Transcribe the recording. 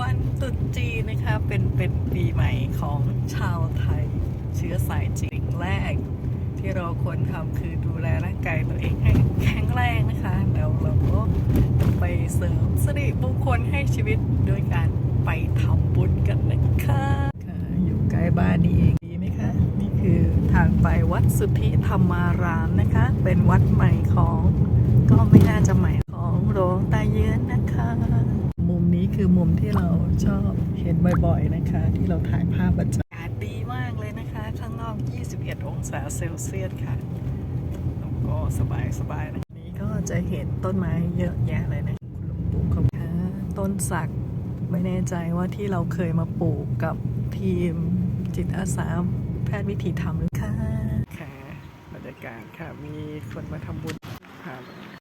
วันตรุษจีนนะคะเป็นเป็นปีใหม่ของชาวไทย เชื้อสายจีนแรก ที่เราควรทำคือดูแลร่างกายตัวเองให้แข็งแรงนะคะแล้วเราก็ไปเสริมสิริมงคลให้ชีวิตโดยการไปทำบุญกันนะคะค่ะอยู่ใกล้บ้านนี่เองดีไหมคะ นี่คือทางไปวัดสุทธิธรรมารามนะคะ เป็นวัดใหม่ของก็ไม่น่าจะใหม่ของหลวงตาเยือนนะ คะมุมนี้คือมุมที่เราชอบเห็นบ่อยๆนะคะ ที่เราถ่ายภาพประจำอากาศดีมากเลยนะคะ ข้างนอก 21 องศาเซลเซียสค่ะแล้วก็สบายๆนะนี้ก็จะเห็นต้นไม้เยอะแยะเลยนะคุณลุงปลูกเขาค่ะต้นสักไม่แน่ใจว่าที่เราเคยมาปลูกกับทีมจิตอาสาแพทย์วิถีธรรมหรือค่ะค่ะบรรยากาศค่ะมีคนมาทำบุญค่ะ